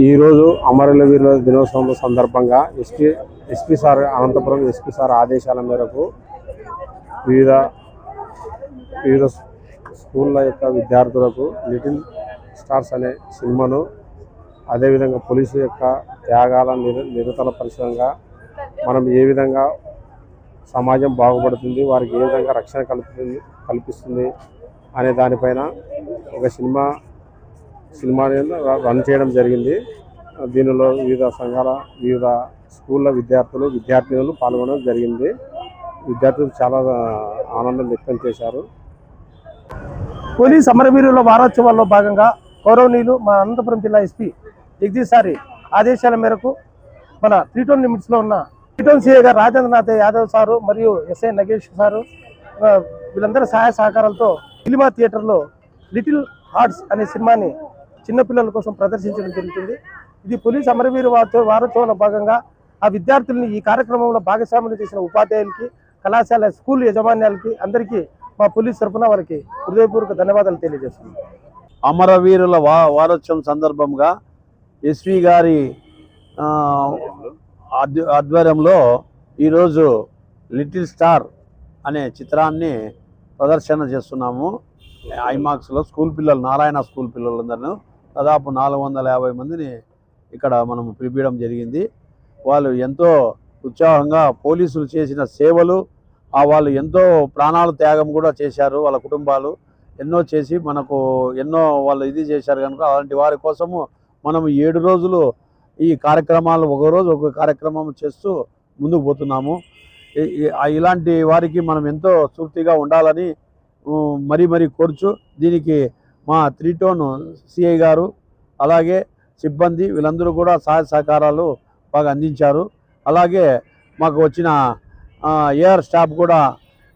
ఈరోజు అమరవీరుల దినోత్సవం సందర్భంగా SP SP sir Anantapuram SP sir ఆదేశాల మేరకు వివిధ వివిధ స్కూళ్ళ యొక్క విద్యార్థులకు లిటిల్ స్టార్స్ అనే సినిమాను అదేవిధంగా పోలీసు యొక్క త్యాగాల నిరతల పరిశ్రమంగా మనం ఏ విధంగా సమాజం బాగుపడుతుంది వారికి ఏ విధంగా రక్షణ కల్పిస్తుంది కల్పిస్తుంది అనే దానిపైన ఒక సినిమా సినిమాని రన్ చేయడం జరిగింది. దీనిలో వివిధ సంఘాల వివిధ స్కూళ్ళ విద్యార్థులు విద్యార్థినులు పాల్గొనడం జరిగింది. విద్యార్థులు చాలా ఆనందం వ్యక్తం చేశారు. పోలీస్ అమరవీరుల వారోత్సవాల్లో భాగంగా గౌరవనీయులు మా అనంతపురం జిల్లా ఎస్పీ జగదీష్ సారి ఆదేశాల మేరకు మన త్రీటోన్ టోన్ లిమిట్స్లో ఉన్న త్రీటోన్ సిఐ గారు రాజేంద్రనాథ్ యాదవ్ సారు మరియు ఎస్ఐ నగేష్ సారు ఆ, వీళ్ళందరి సహాయ సహకారాలతో సినిమా థియేటర్లో లిటిల్ హార్ట్స్ అనే సినిమాని చిన్నపిల్లల కోసం ప్రదర్శించడం జరుగుతుంది. ఇది పోలీస్ అమరవీరు వారోత్సవంలో భాగంగా ఆ విద్యార్థుల్ని ఈ కార్యక్రమంలో భాగస్వాములు చేసిన ఉపాధ్యాయులకి కళాశాల స్కూల్ యజమాన్యాలకి అందరికీ మా పోలీస్ తరఫున వారికి హృదయపూర్వక ధన్యవాదాలు తెలియజేస్తున్నాం. అమరవీరుల వా వారోత్సవం సందర్భంగా ఎస్వి గారి ఆధ్వర్యంలో ఈరోజు లిటిల్ స్టార్ అనే చిత్రాన్ని ప్రదర్శన చేస్తున్నాము. ఐమాక్స్లో స్కూల్ పిల్లలు నారాయణ స్కూల్ పిల్లలందరూ దాదాపు నాలుగు వందల యాభై మందిని ఇక్కడ మనం పిలిపించడం జరిగింది. వాళ్ళు ఎంతో ఉత్సాహంగా పోలీసులు చేసిన సేవలు ఆ వాళ్ళు ఎంతో ప్రాణాలు త్యాగం కూడా చేశారు వాళ్ళ కుటుంబాలు. ఎన్నో చేసి మనకు ఎన్నో వాళ్ళు ఇది చేశారు కనుక అలాంటి వారి కోసము మనం ఏడు రోజులు ఈ కార్యక్రమాలు ఒక రోజు ఒక కార్యక్రమం చేస్తూ ముందుకు పోతున్నాము. ఇలాంటి వారికి మనం ఎంతో స్ఫూర్తిగా ఉండాలని మరీ మరీ కోరుచు దీనికి మా త్రీ టోన్ సిఐ గారు అలాగే సిబ్బంది వీళ్ళందరూ కూడా సహాయ సహకారాలు బాగా అందించారు. అలాగే మాకు వచ్చిన ఏఆర్ స్టాఫ్ కూడా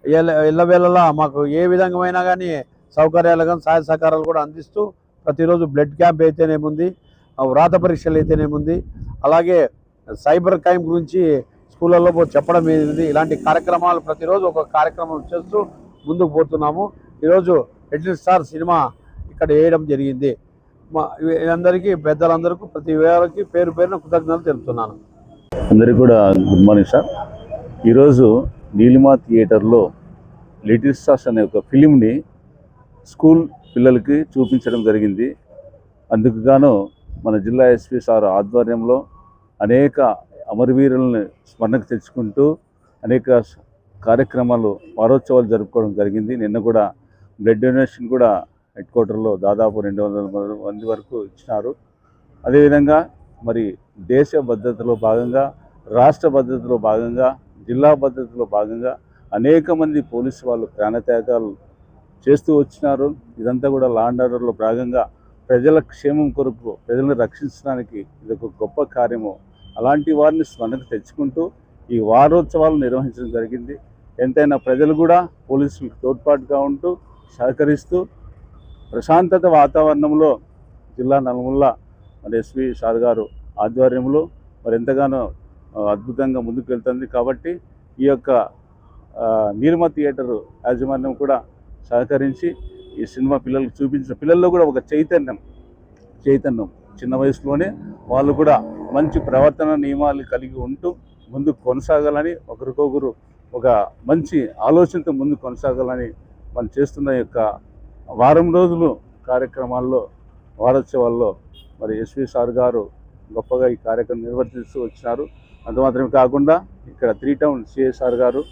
ఇళ్ళవేళలా ఎల్లవేళలా మాకు ఏ విధంగా కానీ సౌకర్యాలు కానీ సహాయ సహకారాలు కూడా అందిస్తూ ప్రతిరోజు బ్లడ్ క్యాంప్ అయితేనేముంది వ్రాత పరీక్షలు అయితేనేముంది అలాగే సైబర్ క్రైమ్ గురించి స్కూళ్ళల్లో చెప్పడం ఏది ఇలాంటి కార్యక్రమాలు ప్రతిరోజు ఒక కార్యక్రమం చేస్తూ ముందుకు పోతున్నాము. ఈరోజు ఎడ్లీ స్టార్ సినిమా ఇక్కడ వేయడం జరిగింది. మా అందరికీ పెద్దలందరికీ ప్రతి వేళకి పేరు పేరున కృతజ్ఞతలు తెలుపుతున్నాను. అందరికీ కూడా గుడ్ మార్నింగ్ సార్. ఈరోజు నీలిమా థియేటర్లో లిటిల్ స్టార్స్ అనే ఒక ఫిలింని స్కూల్ పిల్లలకి చూపించడం జరిగింది. అందుకు గాను మన జిల్లా ఎస్పీ సార్ ఆధ్వర్యంలో అనేక అమరవీరులను స్మరణకు తెచ్చుకుంటూ అనేక కార్యక్రమాలు వారోత్సవాలు జరుపుకోవడం జరిగింది. నిన్న కూడా బ్లడ్ డొనేషన్ కూడా హెడ్ క్వార్టర్లో దాదాపు రెండు వందల మంది- వరకు ఇచ్చినారు. అదేవిధంగా మరి దేశ భద్రతలో భాగంగా రాష్ట్ర భద్రతలో భాగంగా జిల్లా భద్రతలో భాగంగా అనేక మంది పోలీసు వాళ్ళు ప్రాణత్యాగాలు చేస్తూ వచ్చినారు. ఇదంతా కూడా లా అండ్ ఆర్డర్లో భాగంగా ప్రజల క్షేమం కొరకు ప్రజలను రక్షించడానికి ఇది ఒక గొప్ప కార్యము. అలాంటి వారిని స్మరణకు తెచ్చుకుంటూ ఈ వారోత్సవాలు నిర్వహించడం జరిగింది. ఎంతైనా ప్రజలు కూడా పోలీసులకు తోడ్పాటుగా ఉంటూ సహకరిస్తూ ప్రశాంతత వాతావరణంలో జిల్లా నల్గొండ మరి ఎస్వి సార్ గారు ఆధ్వర్యంలో మరి ఎంతగానో అద్భుతంగా ముందుకు వెళ్తుంది కాబట్టి ఈ యొక్క ఆ, నీలిమ థియేటర్ యాజమాన్యం కూడా సహకరించి ఈ సినిమా పిల్లలకు చూపించిన పిల్లల్లో కూడా ఒక చైతన్యం చైతన్యం చిన్న వయసులోనే వాళ్ళు కూడా మంచి ప్రవర్తన నియమాలు కలిగి ఉంటూ ముందుకు కొనసాగాలని ఒకరికొకరు ఒక మంచి ఆలోచనతో ముందు కొనసాగాలని వాళ్ళు చేస్తున్న యొక్క వారం రోజులు కార్యక్రమాల్లో వారోత్సవాల్లో మరి ఎస్వి సార్ గారు గొప్పగా ఈ కార్యక్రమం నిర్వర్తిస్తూ వచ్చినారు. అంత మాత్రమే కాకుండా ఇక్కడ త్రీ టౌన్ సిఎస్ఆర్ గారు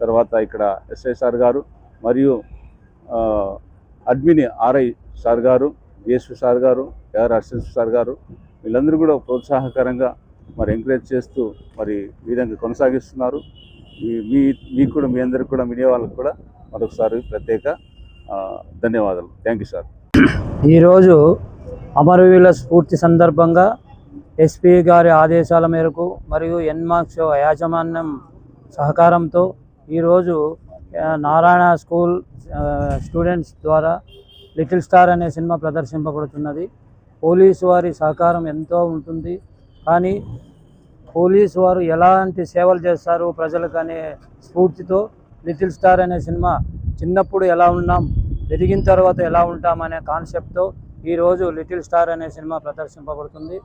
తర్వాత ఇక్కడ ఎస్ఐసార్ గారు మరియు అడ్మిని ఆర్ఐ సార్ గారు డిఎస్పి సార్ గారు ఏఆర్ అసిస్టెంట్ సార్ గారు వీళ్ళందరూ కూడా ప్రోత్సాహకరంగా మరి ఎంకరేజ్ చేస్తూ మరి విధంగా కొనసాగిస్తున్నారు. మీ- మీ మీకు కూడా మీ అందరికి కూడా మీడియా వాళ్ళకి కూడా మరొకసారి ప్రత్యేక ధన్యవాదాలు. థ్యాంక్ యూ సార్ ఈరోజు అమరవీరుల స్ఫూర్తి సందర్భంగా ఎస్పీ గారి ఆదేశాల మేరకు మరియు ఎన్మాక్స్ యాజమాన్యం సహకారంతో ఈరోజు నారాయణ స్కూల్ స్టూడెంట్స్ ద్వారా లిటిల్ స్టార్ అనే సినిమా ప్రదర్శింపబడుతున్నది. పోలీసు వారి సహకారం ఎంతో ఉంటుంది. కానీ పోలీసు వారు ఎలాంటి సేవలు చేస్తారు ప్రజలకు అనే స్ఫూర్తితో లిటిల్ స్టార్ అనే సినిమా చిన్నప్పుడు ఎలా ఉన్నాం ఎదిగిన తర్వాత ఎలా ఉంటామనే కాన్సెప్ట్తో ఈరోజు లిటిల్ స్టార్ అనే సినిమా ప్రదర్శింపబడుతుంది.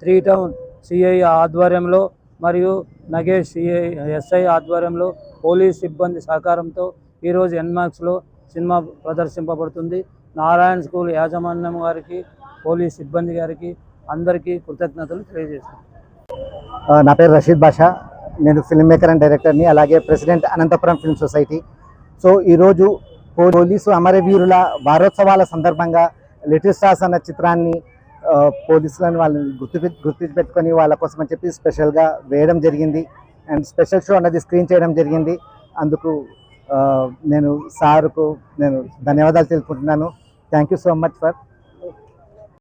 త్రీ టౌన్ సిఐ ఆధ్వర్యంలో మరియు నగేష్ సిఐ ఎస్ఐ ఆధ్వర్యంలో పోలీస్ సిబ్బంది సహకారంతో ఈరోజు ఎన్మాక్స్లో సినిమా ప్రదర్శింపబడుతుంది. నారాయణ స్కూల్ యాజమాన్యం గారికి పోలీస్ సిబ్బంది గారికి అందరికీ కృతజ్ఞతలు తెలియజేస్తున్నాను నా పేరు రషీద్ బాషా. నేను ఫిల్మ్ మేకర్ అండ్ డైరెక్టర్ని అలాగే president Anantapuram film society. So ఈరోజు పోలీసు అమరవీరుల వారోత్సవాల సందర్భంగా లిటిల్ స్టార్స్ అన్న చిత్రాన్ని పోలీసులను వాళ్ళని గుర్తు గుర్తు పెట్టుకొని వాళ్ళ కోసం అని చెప్పి స్పెషల్గా వేయడం జరిగింది. అండ్ స్పెషల్ షో అన్నది స్క్రీన్ చేయడం జరిగింది. అందుకు నేను సార్కు నేను ధన్యవాదాలు తెలుపుకుంటున్నాను. Thank you so much for